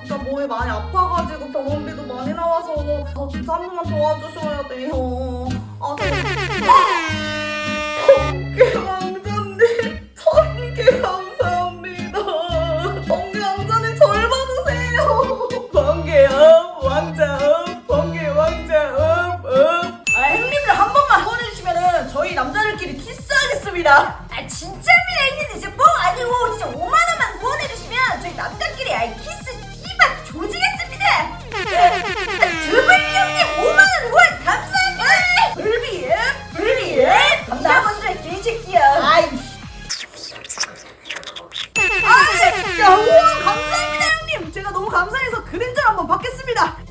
진짜 몸이 많이 아파가지고 병원비도 많이 나와서 저 진짜 한 번만 도와주셔야 돼요. 아, 저... 개 왕자님 천개 감사합니다. 번개 왕자님 절 받으세요. 번개요, 왕자. 번개 왕자. 아, 형님들 한 번만 꺼내주시면은 저희 남자들끼리 키스하겠습니다. 아 진짜입니다 형님들 진짜 뭐, 아니고 진짜 뭐, 5만 원만 구원해 주시면 저희 남자끼리 아이 키스 그림자 한번 받겠습니다.